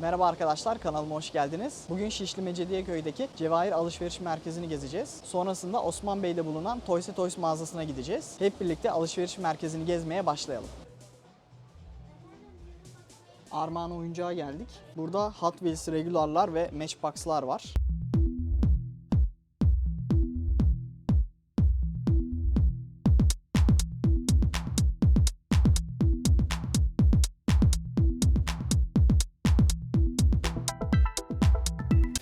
Merhaba arkadaşlar kanalıma hoş geldiniz. Bugün Şişli Mecidiyeköy'deki Cevahir Alışveriş Merkezi'ni gezeceğiz. Sonrasında Osman Bey'de bulunan Toys Toys mağazasına gideceğiz. Hep birlikte alışveriş merkezini gezmeye başlayalım. Armağan oyuncağa geldik. Burada Hot Wheels Regular'lar ve Matchbox'lar var.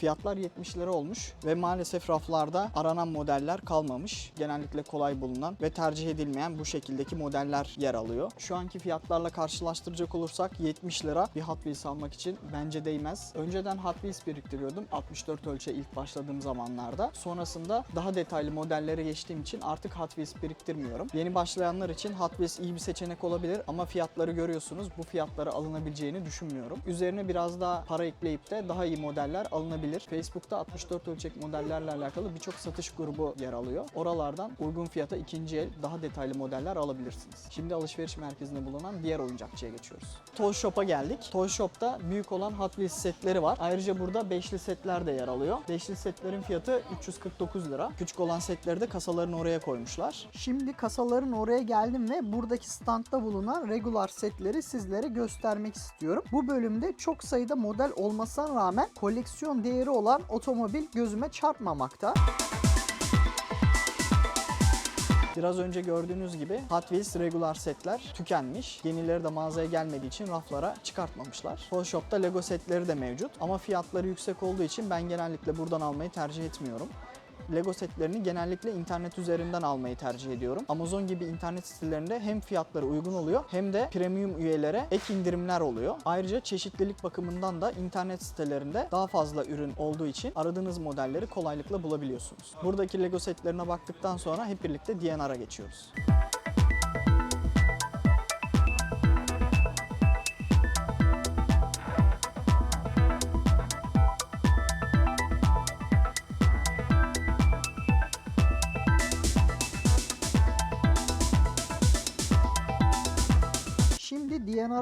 Fiyatlar 70 lira olmuş ve maalesef raflarda aranan modeller kalmamış. Genellikle kolay bulunan ve tercih edilmeyen bu şekildeki modeller yer alıyor. Şu anki fiyatlarla karşılaştıracak olursak 70 lira bir Hot Wheels almak için bence değmez. Önceden Hot Wheels biriktiriyordum 64 ölçe ilk başladığım zamanlarda. Sonrasında daha detaylı modellere geçtiğim için artık Hot Wheels biriktirmiyorum. Yeni başlayanlar için Hot Wheels iyi bir seçenek olabilir ama fiyatları görüyorsunuz. Bu fiyatlara alınabileceğini düşünmüyorum. Üzerine biraz daha para ekleyip de daha iyi modeller alınabilir. Facebook'ta 64 ölçek modellerle alakalı birçok satış grubu yer alıyor. Oralardan uygun fiyata ikinci el daha detaylı modeller alabilirsiniz. Şimdi alışveriş merkezinde bulunan diğer oyuncakçıya geçiyoruz. Toy Shop'a geldik. Toy Shop'ta büyük olan Hot Wheels setleri var. Ayrıca burada beşli setler de yer alıyor. Beşli setlerin fiyatı 349 lira. Küçük olan setleri de kasaların oraya koymuşlar. Şimdi kasaların oraya geldim ve buradaki standta bulunan regular setleri sizlere göstermek istiyorum. Bu bölümde çok sayıda model olmasına rağmen koleksiyon değeri olan otomobil gözüme çarpmamakta. Biraz önce gördüğünüz gibi Hot Wheels regular setler tükenmiş. Yenileri de mağazaya gelmediği için raflara çıkartmamışlar. Toy Shop'ta Lego setleri de mevcut ama fiyatları yüksek olduğu için ben genellikle buradan almayı tercih etmiyorum. Lego setlerini genellikle internet üzerinden almayı tercih ediyorum. Amazon gibi internet sitelerinde hem fiyatları uygun oluyor hem de premium üyelere ek indirimler oluyor. Ayrıca çeşitlilik bakımından da internet sitelerinde daha fazla ürün olduğu için aradığınız modelleri kolaylıkla bulabiliyorsunuz. Buradaki Lego setlerine baktıktan sonra hep birlikte DNR'a geçiyoruz.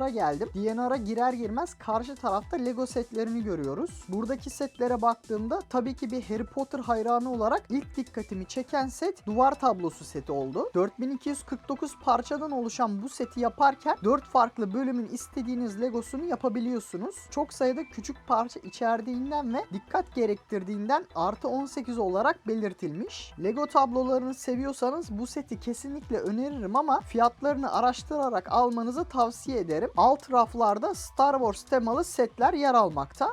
DNR'a geldim. DNR'a girer girmez karşı tarafta Lego setlerini görüyoruz. Buradaki setlere baktığımda tabii ki bir Harry Potter hayranı olarak ilk dikkatimi çeken set duvar tablosu seti oldu. 4249 parçadan oluşan bu seti yaparken 4 farklı bölümün istediğiniz Legosunu yapabiliyorsunuz. Çok sayıda küçük parça içerdiğinden ve dikkat gerektirdiğinden artı 18 olarak belirtilmiş. Lego tablolarını seviyorsanız bu seti kesinlikle öneririm ama fiyatlarını araştırarak almanızı tavsiye ederim. Alt raflarda Star Wars temalı setler yer almakta.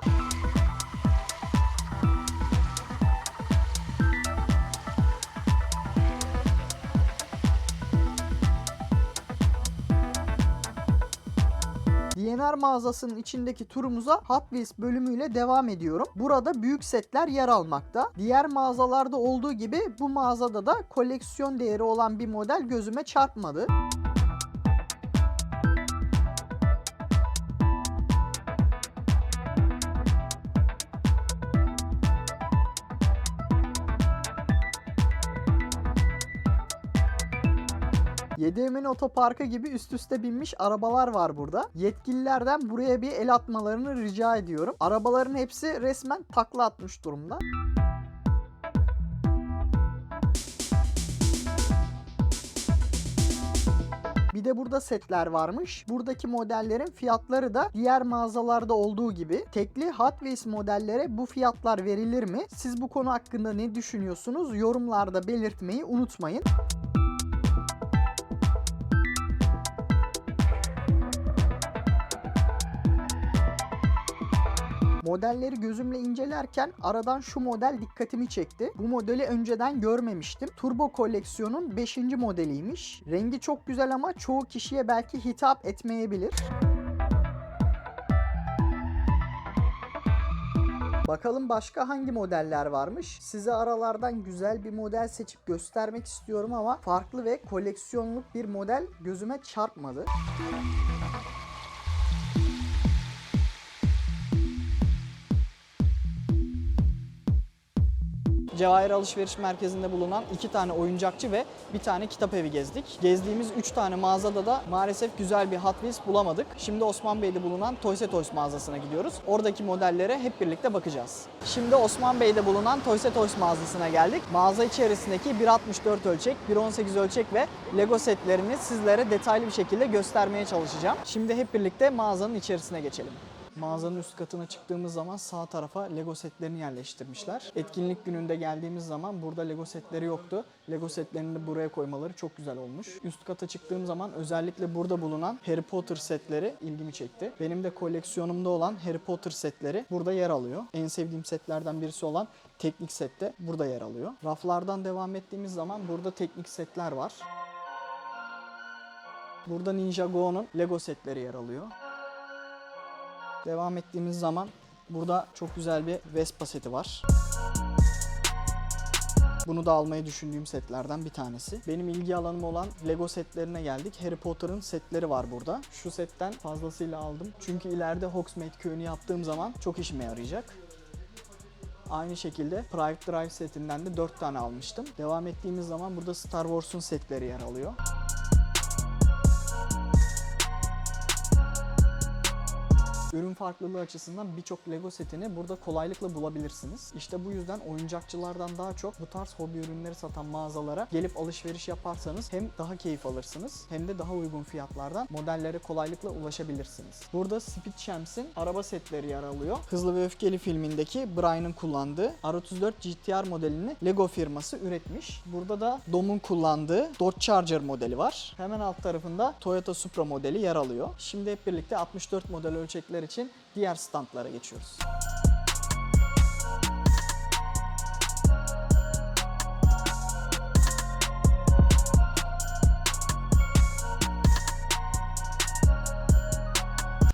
DNR mağazasının içindeki turumuza Hot Wheels bölümüyle devam ediyorum. Burada büyük setler yer almakta. Diğer mağazalarda olduğu gibi bu mağazada da koleksiyon değeri olan bir model gözüme çarpmadı. Emin Otoparkı gibi üst üste binmiş arabalar var burada. Yetkililerden buraya bir el atmalarını rica ediyorum. Arabaların hepsi resmen takla atmış durumda. Bir de burada setler varmış. Buradaki modellerin fiyatları da diğer mağazalarda olduğu gibi. Tekli Hot Wheels modellere bu fiyatlar verilir mi? Siz bu konu hakkında ne düşünüyorsunuz? Yorumlarda belirtmeyi unutmayın. Modelleri gözümle incelerken aradan şu model dikkatimi çekti. Bu modeli önceden görmemiştim. Turbo koleksiyonun 5. modeliymiş. Rengi çok güzel ama çoğu kişiye belki hitap etmeyebilir. Bakalım başka hangi modeller varmış? Size aralardan güzel bir model seçip göstermek istiyorum ama farklı ve koleksiyonluk bir model gözüme çarpmadı. Cevahir Alışveriş Merkezi'nde bulunan iki tane oyuncakçı ve bir tane kitap evi gezdik. Gezdiğimiz üç tane mağazada da maalesef güzel bir Hot Wheels bulamadık. Şimdi Osman Bey'de bulunan Toys Toys mağazasına gidiyoruz. Oradaki modellere hep birlikte bakacağız. Şimdi Osman Bey'de bulunan Toys Toys mağazasına geldik. Mağaza içerisindeki 1.64 ölçek, 1.18 ölçek ve Lego setlerini sizlere detaylı bir şekilde göstermeye çalışacağım. Şimdi hep birlikte mağazanın içerisine geçelim. Mağazanın üst katına çıktığımız zaman sağ tarafa Lego setlerini yerleştirmişler. Etkinlik gününde geldiğimiz zaman burada Lego setleri yoktu. Lego setlerini buraya koymaları çok güzel olmuş. Üst kata çıktığım zaman özellikle burada bulunan Harry Potter setleri ilgimi çekti. Benim de koleksiyonumda olan Harry Potter setleri burada yer alıyor. En sevdiğim setlerden birisi olan teknik set de burada yer alıyor. Raflardan devam ettiğimiz zaman burada teknik setler var. Burada Ninjago'nun Lego setleri yer alıyor. Devam ettiğimiz zaman burada çok güzel bir Vespa seti var. Bunu da almayı düşündüğüm setlerden bir tanesi. Benim ilgi alanım olan Lego setlerine geldik. Harry Potter'ın setleri var burada. Şu setten fazlasıyla aldım. Çünkü ileride Hogsmeade köyünü yaptığım zaman çok işime yarayacak. Aynı şekilde Private Drive setinden de 4 tane almıştım. Devam ettiğimiz zaman burada Star Wars'un setleri yer alıyor. Ürün farklılığı açısından birçok Lego setini burada kolaylıkla bulabilirsiniz. İşte bu yüzden oyuncakçılardan daha çok bu tarz hobi ürünleri satan mağazalara gelip alışveriş yaparsanız hem daha keyif alırsınız hem de daha uygun fiyatlardan modellere kolaylıkla ulaşabilirsiniz. Burada Speed Champs'in araba setleri yer alıyor. Hızlı ve Öfkeli filmindeki Brian'ın kullandığı R34 GTR modelini Lego firması üretmiş. Burada da Dom'un kullandığı Dodge Charger modeli var. Hemen alt tarafında Toyota Supra modeli yer alıyor. Şimdi hep birlikte 64 model ölçekler için diğer standlara geçiyoruz.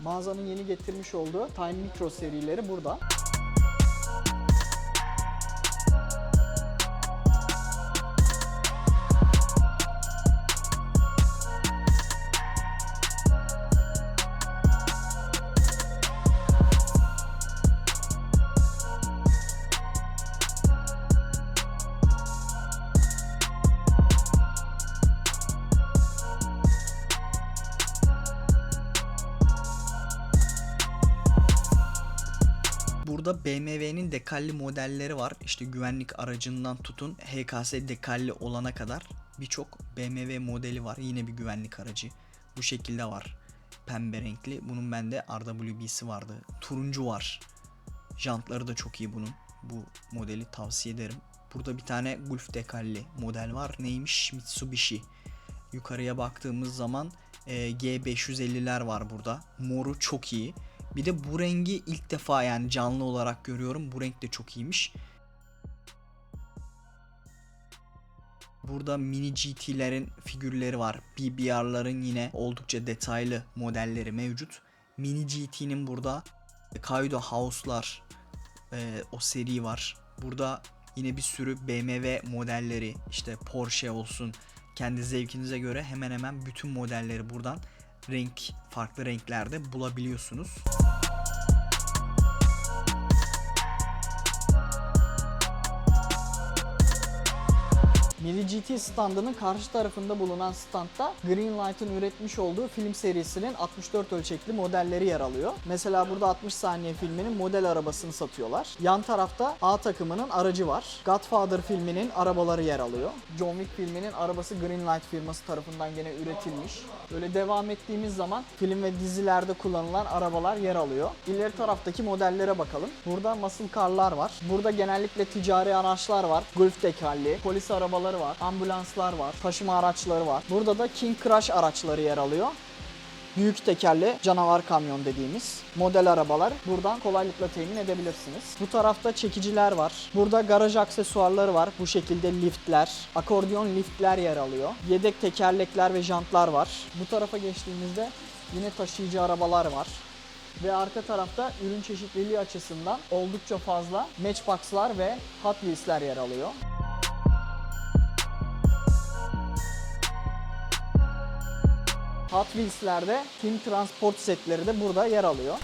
Mağazanın yeni getirmiş olduğu Time Micro serileri burada. Burada BMW'nin dekalli modelleri var. İşte güvenlik aracından tutun HKS dekalli olana kadar birçok BMW modeli var. Yine bir güvenlik aracı. Bu şekilde var. Pembe renkli. Bunun bende RWB'si vardı. Turuncu var. Jantları da çok iyi bunun. Bu modeli tavsiye ederim. Burada bir tane Golf dekalli model var. Neymiş? Mitsubishi. Yukarıya baktığımız zaman e, G550'ler var burada. Moru çok iyi. Bir de bu rengi ilk defa yani canlı olarak görüyorum. Bu renk de çok iyiymiş. Burada mini GT'lerin figürleri var. BBR'ların yine oldukça detaylı modelleri mevcut. Mini GT'nin burada Kaido House'lar e, o seri var. Burada yine bir sürü BMW modelleri işte Porsche olsun kendi zevkinize göre hemen hemen bütün modelleri buradan renk farklı renklerde bulabiliyorsunuz. Mini GT standının karşı tarafında bulunan standta Greenlight'ın üretmiş olduğu film serisinin 64 ölçekli modelleri yer alıyor. Mesela burada 60 saniye filminin model arabasını satıyorlar. Yan tarafta A takımının aracı var. Godfather filminin arabaları yer alıyor. John Wick filminin arabası Greenlight firması tarafından gene üretilmiş. Böyle devam ettiğimiz zaman film ve dizilerde kullanılan arabalar yer alıyor. İleri taraftaki modellere bakalım. Burada muscle car'lar var. Burada genellikle ticari araçlar var. Golf dekalli, polis arabaları var, ambulanslar var, taşıma araçları var. Burada da King Crush araçları yer alıyor. Büyük tekerli canavar kamyon dediğimiz model arabalar buradan kolaylıkla temin edebilirsiniz. Bu tarafta çekiciler var. Burada garaj aksesuarları var. Bu şekilde liftler, akordeon liftler yer alıyor. Yedek tekerlekler ve jantlar var. Bu tarafa geçtiğimizde yine taşıyıcı arabalar var. Ve arka tarafta ürün çeşitliliği açısından oldukça fazla Matchbox'lar ve Hot Wheels'ler yer alıyor. Hot Wheels'lerde Team Transport setleri de burada yer alıyor.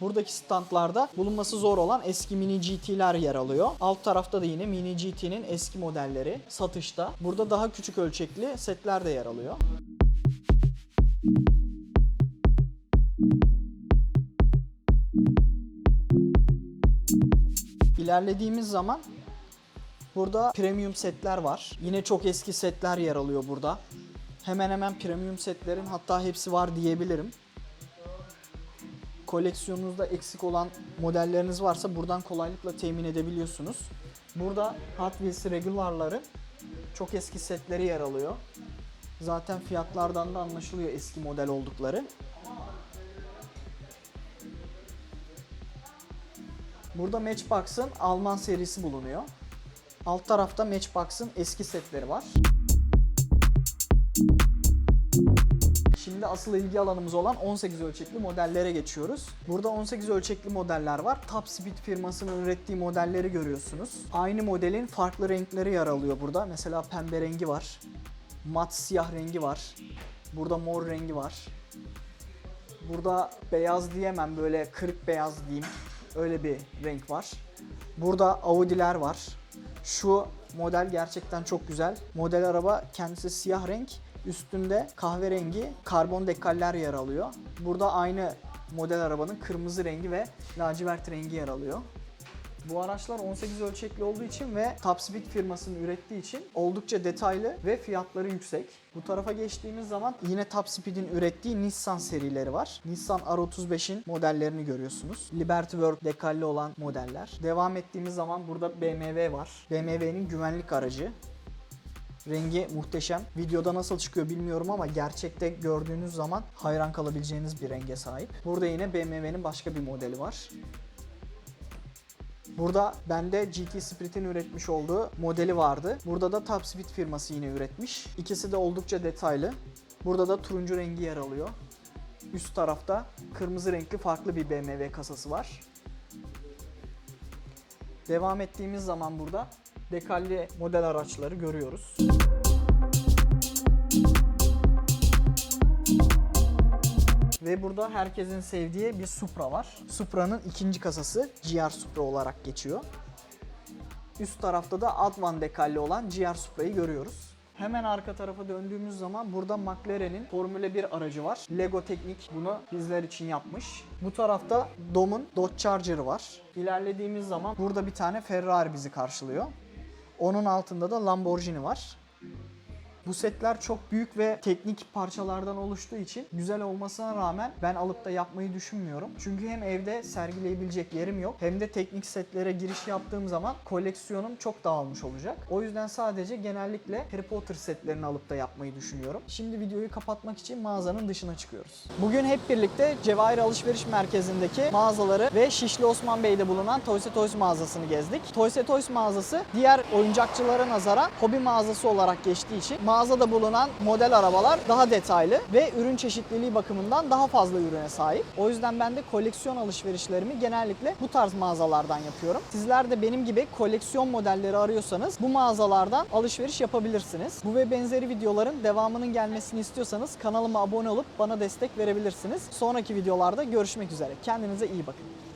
Buradaki standlarda bulunması zor olan eski mini GT'ler yer alıyor. Alt tarafta da yine mini GT'nin eski modelleri satışta. Burada daha küçük ölçekli setler de yer alıyor. İlerlediğimiz zaman burada premium setler var. Yine çok eski setler yer alıyor burada. Hemen hemen premium setlerin hatta hepsi var diyebilirim. Koleksiyonunuzda eksik olan modelleriniz varsa buradan kolaylıkla temin edebiliyorsunuz. Burada Hot Wheels regularları çok eski setleri yer alıyor. Zaten fiyatlardan da anlaşılıyor eski model oldukları. Burada Matchbox'ın Alman serisi bulunuyor. Alt tarafta Matchbox'ın eski setleri var. Şimdi asıl ilgi alanımız olan 18 ölçekli modellere geçiyoruz. Burada 18 ölçekli modeller var. Top Speed firmasının ürettiği modelleri görüyorsunuz. Aynı modelin farklı renkleri yer alıyor burada. Mesela pembe rengi var. Mat siyah rengi var. Burada mor rengi var. Burada beyaz diyemem böyle kırık beyaz diyeyim. Öyle bir renk var. Burada Audi'ler var. Şu model gerçekten çok güzel. Model araba kendisi siyah renk. Üstünde kahverengi karbon dekaller yer alıyor. Burada aynı model arabanın kırmızı rengi ve lacivert rengi yer alıyor. Bu araçlar 18 ölçekli olduğu için ve Top Speed firmasının ürettiği için oldukça detaylı ve fiyatları yüksek. Bu tarafa geçtiğimiz zaman yine Top Speed'in ürettiği Nissan serileri var. Nissan R35'in modellerini görüyorsunuz. Liberty World dekalli olan modeller. Devam ettiğimiz zaman burada BMW var. BMW'nin güvenlik aracı. Rengi muhteşem. Videoda nasıl çıkıyor bilmiyorum ama gerçekte gördüğünüz zaman hayran kalabileceğiniz bir renge sahip. Burada yine BMW'nin başka bir modeli var. Burada bende GT Spirit'in üretmiş olduğu modeli vardı. Burada da Top Speed firması yine üretmiş. İkisi de oldukça detaylı. Burada da turuncu rengi yer alıyor. Üst tarafta kırmızı renkli farklı bir BMW kasası var. Devam ettiğimiz zaman burada dekalli model araçları görüyoruz. Ve burada herkesin sevdiği bir Supra var. Supra'nın ikinci kasası GR Supra olarak geçiyor. Üst tarafta da Advan dekalli olan GR Supra'yı görüyoruz. Hemen arka tarafa döndüğümüz zaman burada McLaren'in Formula 1 aracı var. Lego Teknik bunu bizler için yapmış. Bu tarafta Dom'un Dodge Charger'ı var. İlerlediğimiz zaman burada bir tane Ferrari bizi karşılıyor. Onun altında da Lamborghini var. Bu setler çok büyük ve teknik parçalardan oluştuğu için güzel olmasına rağmen ben alıp da yapmayı düşünmüyorum. Çünkü hem evde sergileyebilecek yerim yok hem de teknik setlere giriş yaptığım zaman koleksiyonum çok dağılmış olacak. O yüzden sadece genellikle Harry Potter setlerini alıp da yapmayı düşünüyorum. Şimdi videoyu kapatmak için mağazanın dışına çıkıyoruz. Bugün hep birlikte Cevahir Alışveriş Merkezi'ndeki mağazaları ve Şişli Osman Bey'de bulunan Toys Toys mağazasını gezdik. Toys Toys mağazası diğer oyuncakçılara nazaran hobi mağazası olarak geçtiği için mağazada bulunan model arabalar daha detaylı ve ürün çeşitliliği bakımından daha fazla ürüne sahip. O yüzden ben de koleksiyon alışverişlerimi genellikle bu tarz mağazalardan yapıyorum. Sizler de benim gibi koleksiyon modelleri arıyorsanız bu mağazalardan alışveriş yapabilirsiniz. Bu ve benzeri videoların devamının gelmesini istiyorsanız kanalıma abone olup bana destek verebilirsiniz. Sonraki videolarda görüşmek üzere. Kendinize iyi bakın.